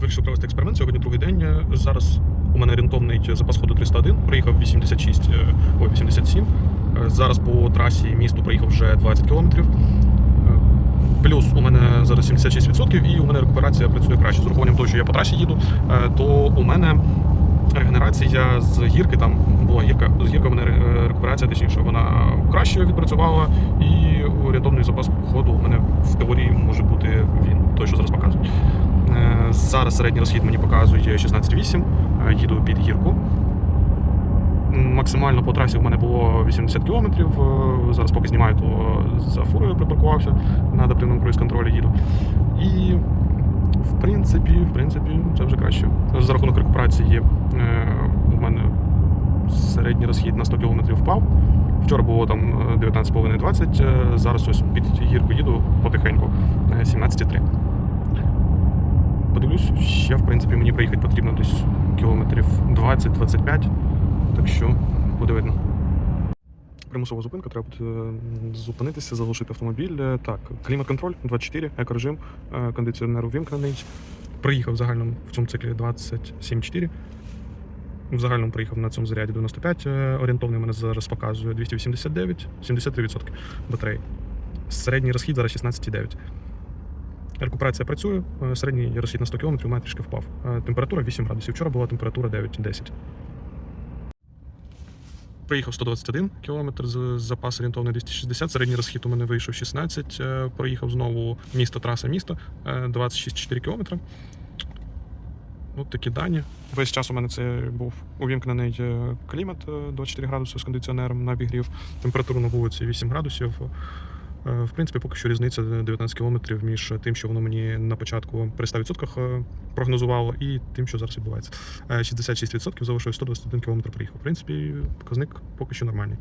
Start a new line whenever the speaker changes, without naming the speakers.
Вирішив провести експеримент. Сьогодні другий день. Е, Зараз у мене орієнтовний запас ходу 301. Проїхав 86, е, ой, 87. Е, Зараз по трасі місту проїхав вже 20 кілометрів. Е, Плюс у мене зараз 76% і у мене рекуперація працює краще. З урахуванням того, що я по трасі їду, е, то у мене регенерація з гірки там була гірка. З гірки у мене е, рекуперація, точніше, вона краще відпрацювала, і орієнтовний запас ходу у мене в теорії може бути він, той, що зараз показує. Е, Зараз середній розхід мені показує 16,8, е, їду під гірку. Максимально по трасі в мене було 80 кілометрів. е, Зараз поки знімаю, то за фурою припаркувався на адаптивному круїз-контролі їду. І в принципі, в принципі, це вже краще. За рахунок рекуперації е, у мене середній розхід на 100 км впав. Вчора було там е, 19,5-20, е, зараз ось під гірку їду Подивлюсь, ще в принципі мені проїхати потрібно десь кілометрів 20-25, так що буде видно. Примусова зупинка, треба буде е, зупинитися, заглушити автомобіль. Е, Так, клімат-контроль 24, екорежим, е, кондиціонер увімкнений. Приїхав в загальному в цьому циклі 27,4. В загальному приїхав на цьому заряді 95. е, Орієнтовний мене зараз показує 289, 73% батареї. Середній розхід зараз 16,9. Рекуперація працює, е, середній розхід на 100 км мене трішки впав. Е, Температура 8 градусів. Вчора була температура 9-10. Приїхав 121 км з запас орієнтовний 260. Середній розхід у мене вийшов 16. Е, Проїхав знову місто, траса, місто е, 26,4 км. От такі дані. Весь час у мене це був увімкнений клімат е, 24 градуси з кондиціонером на обігрів. Температура на вулиці 8 градусів. Е, В принципі, поки що різниця 19 кілометрів між тим, що воно мені на початку при 100% е, прогнозувало, і тим, що зараз відбувається. Е, 66% залишилось 121 км проїхав. В принципі, показник поки що нормальний.